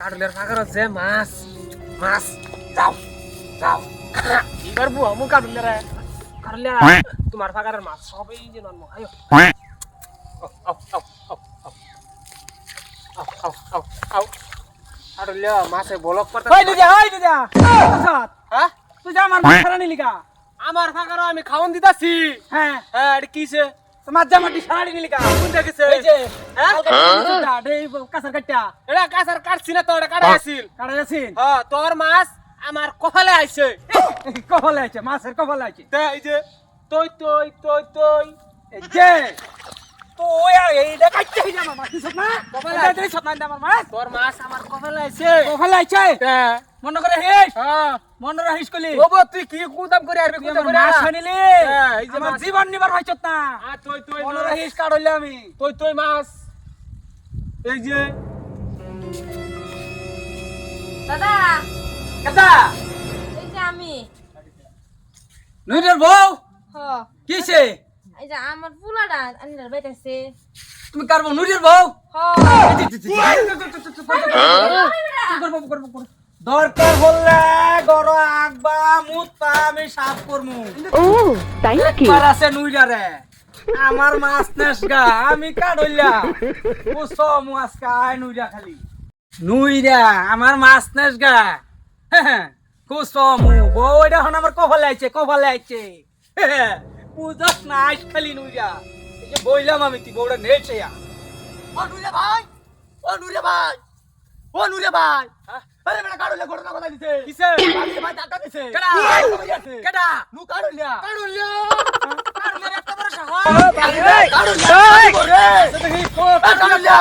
কাটলের ফাঁকার যে মাছ মাছ যাও যাও। কি করব আমু কাটলের কাটলের তোমার ফাঁকার মাছ সবই যে নন্ম আয়ো। কাটলের মাছে বলক করতে ওই দিদা ওই দিদা হ্যাঁ? তুই যা আমার ফাঁকার নিলিকা আমার ফাঁকার আমি খাওন দিতাছি। হ্যাঁ। হ্যাঁ এটা কিসে? তোমার জামা টি সারানি কোন দেখিছে এই যে হ্যাঁ? কাঁচার কাটটা এটা কাছার কাটছি না তো এটা কাটা আছিল কাটা যাচ্ছিন হ্যাঁ তোর মাছ আমার কপালে আইছে। কপালে আছে মাছের কপালে আছে তা এই যে তই তই তই তই। এই যে তো ওই এইটা কাটতে হই আমার মাছ। দিছত না কপালে কপালে আছে। আছে আমার মাছ। তোর মাছ আমার কপালে আইছে কপালে আছে? তা মন করে হেস হ্যাঁ। মন করে হিস কলি ওবো তুই কি কুদাম করে আরবি কুদাম করে মাছ আনিলি? হ্যাঁ, এই যে আমার মাছ। জীবন নিবার হইছত না আ তই তই মন করে হিস কাটলে আমি? তই তই মাছ। এই যে। দাদা। এই যে আমি। নইদের বউ? হ। কিছে এই যে আমার ফুলাটা আনিলার বাইতেছে তুমি কারবো নুরির বউ দরকার হলে গড় আগবা মুতা আমি সাফ করমু ও তাই নাকি পার আছে নুইডারে আমার মাছ নেসগা আমি কাড়ইলা বুঝছ মু আজকে আয় নুইডা খালি নুইডা আমার মাছ নেসগা কুস মু বউ এটা হন আমার কপালে আইছে কপালে আইছে বুঝস না আইস খালি নুইডা এই যে বইলাম আমি তুই বউটা নেছে ও নুরে ভাই ও নুরে ভাই ও নুরে ভাই। হ্যাঁ? আরে বেটা কাড়লে ঘটনা কথা দিছে? কিসে বাড়িতে ভাই টাকা দিছে। কেডা? কেডা? নু কাড়লিয়া কাড়ুলিয়া কাড়ুলিয়া এত বড় সাহস কাড়লিয়া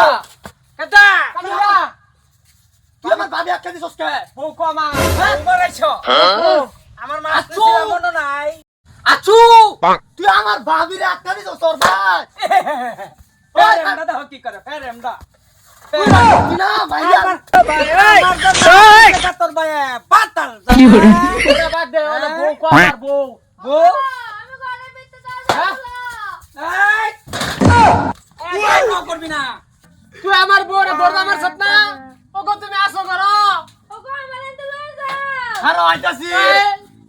কেডা? কাড়লিয়া তুই আমার ভাবি আটকে দিছস কে? বউ কো আমার। বউ মারাইছো আমার মাছ আচ্ছু! মনে নাই। আচু তুই আমার ভাবিরে আটকে দিছস তোর ভাই ফেরেমডা দেখো কি করে ফেরেমডা তুই রাখবি না তোর ভাই পাতাল ওরে বাদ দে ওরে বউ কো আমার বউ বউ আমি ঘরে ভিতরে যাব এই এই কো করবি না তুই আমার বউ রে বড় আমার না ওগো তুমি আসো করো ওগো আমার এতে লয়ে যাও আরে আইতাছি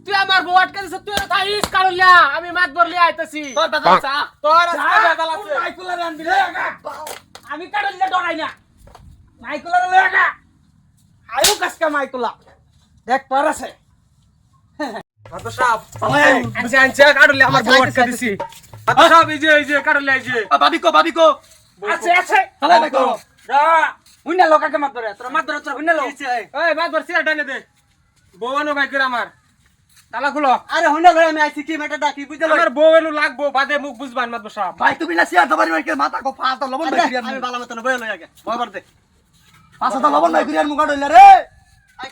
তুই আমার বউ আটকে দিছ তুই থাইস কারুলিয়া আমি মাছ বরলি আইতাছি। তোর বেটা চা তোর আজকে বেদাল আছে। মাইকুলার আনবি রে আমি কাটলে ডরাই না। মাইকুলার লয়ে আগা। আয়ু কাসকা মাইকুলা। দেখ পার আছে। মাতো আনছে আনছে কারুলিয়া আমার বউ আটকে দিছি। মাতো সাহেব এই যে এই যে এই যে। আছে আছে। তাহলে দেখো রা হুইনা লোকাকে মাত ধরে। তোর মাত ধরে তোর হুইনা লোক। এই মাছ বরছি ডানে দে। বউ আনো ভাই করে আমার। তালা খুলো। আরে আমি আইছি কি ডাকি বুঝতে আমার লাগবো বাদে মুখ ভাই তুমি না মাথা কো ভাই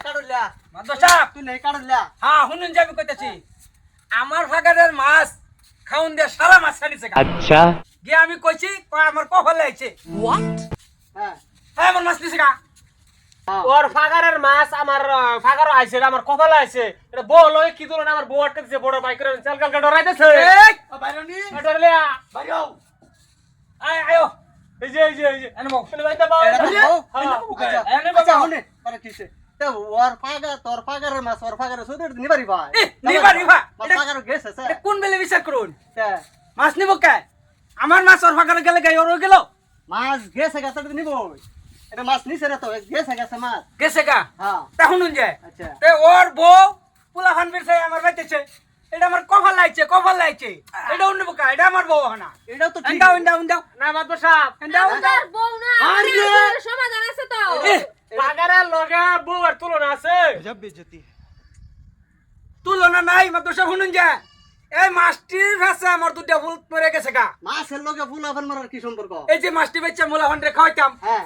কইতাছি। আমার মাছ খাউন দে সারা মাছ খানিছে আচ্ছা। গে আমি কইছি আমার কো লাগছে হ্যাঁ হ্যাঁ আমার মাছ নিছে গা। ওর ফাগারের মাছ আমার ফাগারও আইছে আমার কপালে আইছে। এটা বউ লয় কি তুলনা আমার বউ আটকে দিছে বড় বাইক করে চাল কালকে ডরাইতেছে বাইরনি? ডরলিয়া বাইরও আয় আয়ো এই যে এই যে এই যে। এনে বউ। এনে বাইতে বাও এটা এনে বাবা হনে। আরে কিছে ওর ফাগা তোর ফাগারের মাছ ওর ফাগারের সুদে নিবারি ভাই। এ, নিবা, নিবা। মাছ এটা- ফাগার গেছে স্যার কোন বেলে বিচার করুন? মাছ নিব কে? আমার মাছ ওর ফাগারে গেলে গাই ওর গেল? মাছ গেছে গেছে তো নিব এটা মাছ নিছে রে তো গেছে গেছে মাছ। গেছে গা? হ্যাঁ। যায় আচ্ছা। তে ওর বউ পুলা খানবির সাই আমার বাইতেছে এটা আমার লাইছে কপাল লাইছে এটা অন্য বোকা এটা আমার বউ তো ঠিক। না সাহেব বউ না আরে! সমাধান আছে তো। বউ আর তুলনা আছে। তুলনা নাই শুনুন যায় এই মাছটির কাছে আমার দুটা ফুল পরে গেছে গা। মাছের লগে ফুল আফান মারার কি সম্পর্ক? এই যে মাছটি বেচে মুলা ভান্ডে খাওয়াইতাম হ্যাঁ।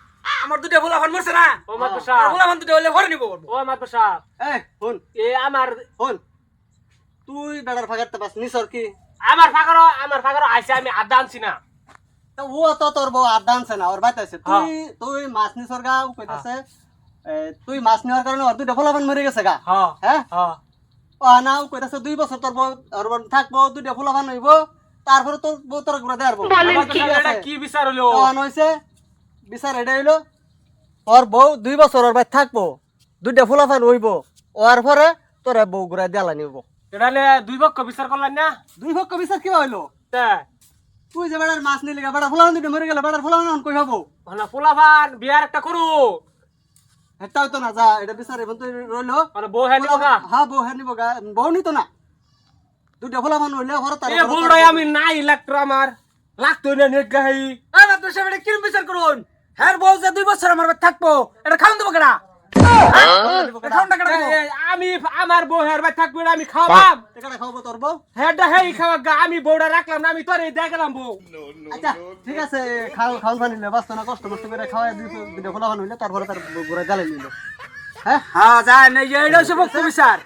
আমার দুটা মরছে না। ও দুটো হইলে নিবো ও এই এ আমার তুই বেড়ার ফাঁকাতে পাস নিসর কি। আমার ফাঁকারও আমার ফাঁকারও আইসে আমি আড্ডা আনছি না। তা ও তো তোর বউ আড্ডা আনছে না ওর বাইতে আছে। তুই তুই মাছ নিসর গা কইতাছে তুই মাছ নেওয়ার কারণে ওর দুইটা ফলাফান মরে গেছে গা। হ্যাঁ। হ্যাঁ? হ্যাঁ। ও না কইতাছে দুই বছর তোর বউ ওর বউ থাকব দুইটা ফলাফান হইব তারপরে তোর বউ তোর ঘুরে বউ। এটা কি বিচার হলো? হইছে বিচার এটা হইল ওর বউ দুই বছর ওর বাই থাকব। দুইটা ফলাফান হইব। ওর পরে তোর বউ ঘুরে দেয়ালা নিব এটা দুই পক্ষ বিচার করলেন না? দুই পক্ষ বিচার কি হইল? তা। তুই যে বেড়ার মাছ নিলি গা বেড়ার ফলাফান দুইটা মরে গেলে বেড়ার ফলাফান কই হব। মানে পোলাভান বিয়ার একটা করু এটা হইতো না যা এটা বিচার তুই রইল মানে বউ হ্যাঁ নিব গা। হ্যাঁ বউ হ্যাঁ নিব গা। বউ নিত না। দুইটা ফলাফান হইলে ঘরে তার বউরাই আমি নাই লাগতো আমার লাগতো না নেট গাই। এই মাত্র সে বেটা কিরম বিচার করুন হ্যাঁ বউ যে দুই বছর আমার বাড়ি থাকব এটা খাওয়ান দেবো কেনা আমি আমার বউ হের ভাই থাকবে আমি খাওয়াবাম। টাকাটা খাব তোর বউ? হেডা হেই খাওয়া গা আমি বউটা রাখলাম না আমি তোর এই দেখলাম বউ। আচ্ছা ঠিক আছে খাও খাওয়ান পানি নিলে বাঁচতো না কষ্ট মষ্ট করে খাওয়াই ফলাফান হইলে তারপরে তার ঘুরে জ্বালাই নিল। হ্যাঁ? হ্যাঁ যায় না এইটা হচ্ছে বক্তব্য বিচার